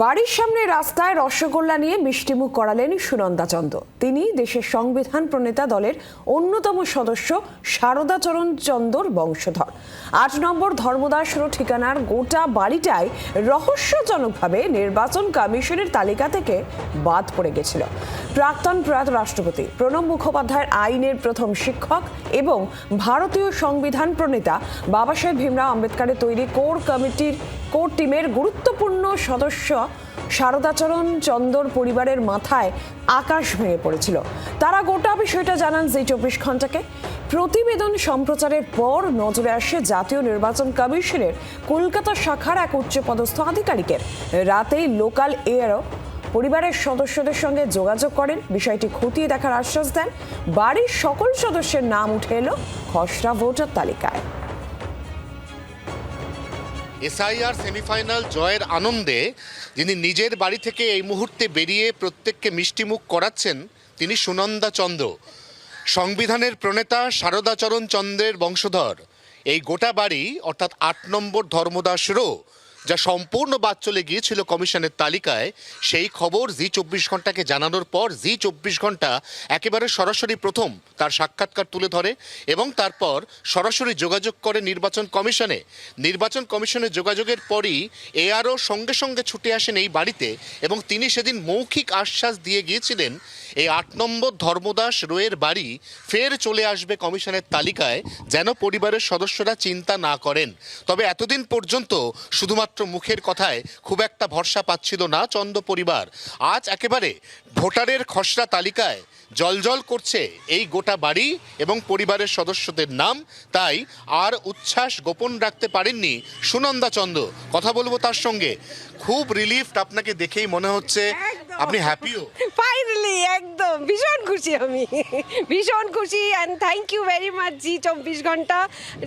বাড়ির সামনে রাস্তায় রসগোল্লা নিয়ে মিষ্টিমুখ করালেন সুনন্দা চন্দ তিনি দেশের সংবিধান প্রণেতা দলের অন্যতম সদস্য শারদাচরণ চন্দর বংশধর। আট নম্বর ধর্মদাস ঠিকানার গোটা বাড়িটাই রহস্যজনকভাবে নির্বাচন কমিশনের তালিকা থেকে বাদ পড়ে গেছিল। প্রাক্তন প্রয়াত রাষ্ট্রপতি প্রণব মুখোপাধ্যায়ের আইনের প্রথম শিক্ষক এবং ভারতীয় সংবিধান প্রণেতা বাবা সাহেব ভীমরাও আম্বেদকারের তৈরি কোর কমিটির কোর টিমের গুরুত্বপূর্ণ সদস্য শারদাচরণ চন্দর পরিবারের মাথায় আকাশ ভেঙে পড়েছিল। তারা গোটা বিষয়টা জানান জি চব্বিশ ঘন্টাকে প্রতিবেদন সম্প্রচারের পর নজরে আসে জাতীয় নির্বাচন কমিশনের কলকাতা শাখার এক উচ্চপদস্থ আধিকারিকের। রাতেই লোকাল এয়ারও পরিবারের সদস্যদের সঙ্গে যোগাযোগ করেন, বিষয়টি খতিয়ে দেখার আশ্বাস দেন। বাড়ির সকল সদস্যের নাম উঠে এলো খসড়া ভোটার তালিকায়। এসআইআর সেমিফাইনাল জয়ের আনন্দে যিনি নিজের বাড়ি থেকে এই মুহূর্তে বেরিয়ে প্রত্যেককে মিষ্টিমুখ করাচ্ছেন, তিনি সুনন্দা চন্দ্র। সংবিধানের প্রণেতা শারদাচরণ চন্দ্রের বংশধর। এই গোটা বাড়ি, অর্থাৎ আট নম্বর ধর্মদাস রো যা সম্পূর্ণ বাদ চলে গিয়েছিল কমিশনের তালিকায়, সেই খবর জি চব্বিশ ঘন্টাকে জানানোর পর জি চব্বিশ ঘণ্টা একেবারে সরাসরি প্রথম তার সাক্ষাৎকার তুলে ধরে এবং তারপর সরাসরি যোগাযোগ করে নির্বাচন কমিশনে। নির্বাচন কমিশনে যোগাযোগের পরই এআরও সঙ্গে সঙ্গে ছুটে আসেন এই বাড়িতে এবং তিনি সেদিন মৌখিক আশ্বাস দিয়ে গিয়েছিলেন এই আট নম্বর ধর্মদাস রোয়ের বাড়ি ফের চলে আসবে কমিশনের তালিকায় যেন পরিবারের সদস্যরা চিন্তা না করেন। তবে এতদিন পর্যন্ত শুধুমাত্র মুখের কথায় খুব একটা ভরসা পাচ্ছিল না চন্দ পরিবার। আজ একেবারে ভোটারের খসড়া তালিকায় জলজল করছে এই গোটা বাড়ি এবং পরিবারের সদস্যদের নাম। তাই আর উচ্ছ্বাস গোপন রাখতে পারেননি সুনন্দা চন্দ কথা বলব তার সঙ্গে। খুব রিলিফড আপনাকে দেখেই মনে হচ্ছে। আপনি হ্যাপিও ফাইনালি একদম। ভীষণ খুশি আমি। ভীষণ খুশি and thank you very much Zee চব্বিশ ঘণ্টা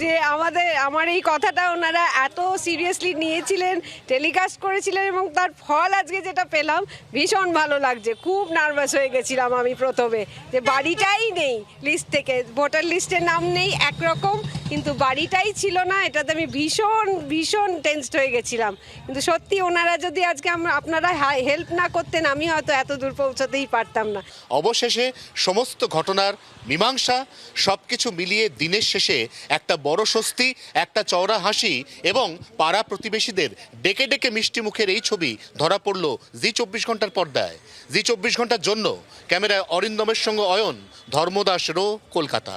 যে আমাদের, আমার এই কথাটা ওনারা এত সিরিয়াসলি নিয়েছিলেন টেলিকাস্ট করেছিলেন এবং তার ফল আজকে যেটা পেলাম, ভীষণ ভালো লাগছে। খুব নার্ভাস হয়ে গেছিলাম আমি প্রথমে। যে বাড়িটাই নেই লিস্ট থেকে। ভোটার লিস্টের নাম নেই, একরকম। কিন্তু বাড়িটাই ছিল না, এটাতে আমি ভীষণ ভীষণ টেনসড হয়ে গেছিলাম। কিন্তু সত্যি ওনারা যদি আজকে আমরা আপনারা হেল্প না করতেন, আমি হয়তো এত দূর পৌঁছাতেই পারতাম না। অবশেষে সমস্ত ঘটনার মীমাংসা সব কিছু মিলিয়ে দিনের শেষে একটা বড় স্বস্তি, একটা চওড়া হাসি এবং পাড়া প্রতিবেশীদের ডেকে ডেকে মিষ্টি মুখের এই ছবি ধরা পড়ল জি চব্বিশ ঘণ্টার পর্দায়। জি চব্বিশ ঘণ্টার জন্য ক্যামেরায় অরিন্দমের সঙ্গে অয়ন, ধর্মদাস রো, কলকাতা।